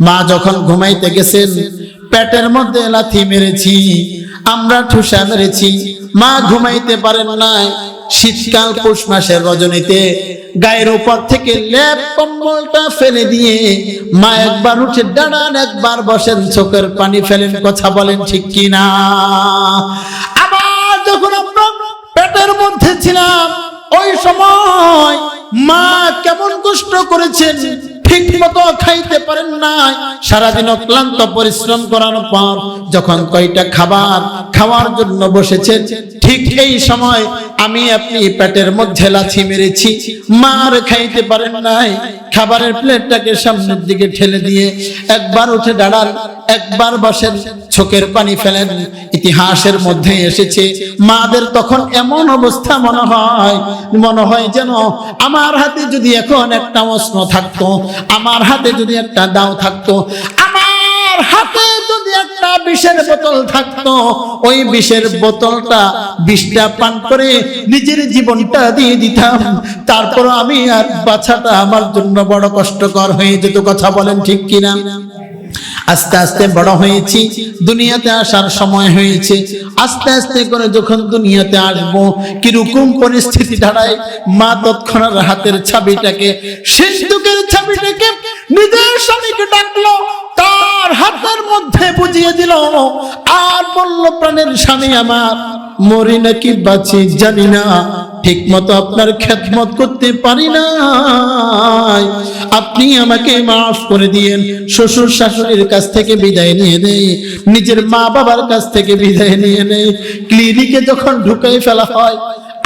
মা যখন ঘুমাইতে গেছেন, পেটের মধ্যে লাথি মেরেছি, আমরা ঠুসা মেরেছি। মা ঘুমাইতে পারেন নাই। শীতকাল, পৌষ মাসের রজনীতে গায়ের উপর থেকে লেপ কম্বলটা ফেলে দিয়ে মা একবার উঠে দাঁড়ান, একবার বসেন, চোখের পানি ফেলেন, কথা বলেন ঠিক কিনা? আবার যখন আমরা পেটের মধ্যে ছিলাম, ওই সময় মা কেমন কষ্ট করেছেন? ঠিক মতো খাইতে পারেন নাই। সারাদিন ক্লান্ত পরিশ্রম করার পর যখন কয়টা খাবার খাওয়ার জন্য বসেছেন ঠিক এই সময় আমি আপনি পেটের মধ্যে লাথি মেরেছি। মার খাইতে পারেন নাই। খাবারের প্লেটটাকে সামনের দিকে ঠেলে দিয়ে একবার উঠে দাঁড়ান, একবার বসেন, চোখের পানি ফেলেন, ইতিহাসের মধ্যে এসেছে। মাদের তখন এমন অবস্থা মনে হয় মনে হয় যেন আমার হাতে যদি এখন একটা অস্ত্র থাকতো, আমার হাতে যদি একটা দাও থাকতো, আমার হাতে একটা বিষের বোতল থাকতো। ওই বিষের বোতলটা বিষটা পান করে নিজের জীবনটা দিয়ে দিতাম। তারপর আমি আর বাচ্চাটা আমার জন্য বড় কষ্টকর হয়ে যেত, কথা বলেন ঠিক কিনা? আস্তে আস্তে বড় হয়েছি, দুনিয়াতে আসার সময় হয়েছে। আস্তে আস্তে করে যখন দুনিয়াতে আসব, কীরকম পরিস্থিতি দাঁড়ায়, মা তৎক্ষণাৎ হাতের ছাবিটাকে, সিন্ধুকের ছাবিটাকে নিজের স্বামীকে ডাকলো তার হাতের মধ্যে বুঝিয়ে দিল আর বলল, প্রাণের স্বামী আমার, মরি নাকি বাঁচি জানি না ঠিক মতো আপনার খেদমত করতে পারি না আপনি আমাকে মাফ করে দিয়েন, শ্বশুর শাশুড়ির কাছ থেকে বিদায় নিয়ে নেই, নিজের মা বাবার কাছ থেকে বিদায় নিয়ে নেই। ক্লিনিকে যখন ঢুকাই ফেলা হয়,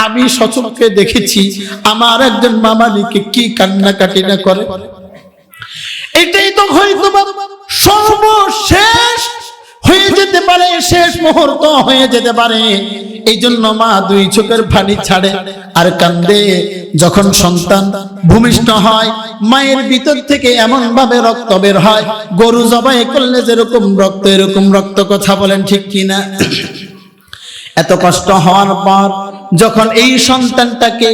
আমি সচক্ষে দেখেছি, আমার একজন মামালিকে কি কান্নাকাটি না করে। এটাই তো হয়তো সর্বশেষ হয়ে যেতে পারে, শেষ মুহূর্ত হয়ে যেতে পারে। এই জন্য মা দুই চোখের পানি ছাড়ে আর কান্দে। যখন সন্তান ভূমিষ্ঠ হয়, মায়ের ভিতর থেকে এমন ভাবে রক্ত বের হয়, গরু জবাই করলে যেরকম রক্ত, এরকম রক্ত কথা বলেন ঠিক কিনা? এত কষ্ট হওয়ার পর যখন এই সন্তানটাকে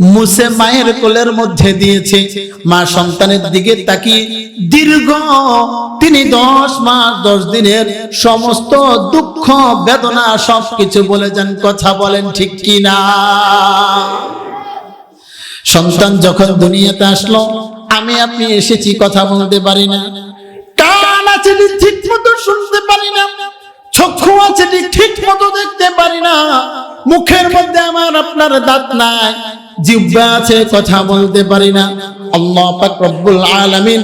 মুসে মায়ের কোলের মধ্যে দিয়েছে। মা সন্তানের দিকে তাকিয়ে দীর্ঘ তিনি দশ মাস, দশ দিনের সমস্ত দুঃখ, বেদনা সবকিছু বলে যান, কথা বলেন ঠিক কিনা? সন্তান যখন দুনিয়াতে আসলো, আমি, আপনি এসেছি, কথা বলতে পারি না। কান আছে ঠিক মতো শুনতে পারি না। চক্ষু আছে ঠিক মতো দেখতে পারি না। মুখের মধ্যে আমার আপনার দাঁত নাই। জিহ্বা আছে কথা বলতে পারি না। আল্লাহ পাক রব্বুল আলামিন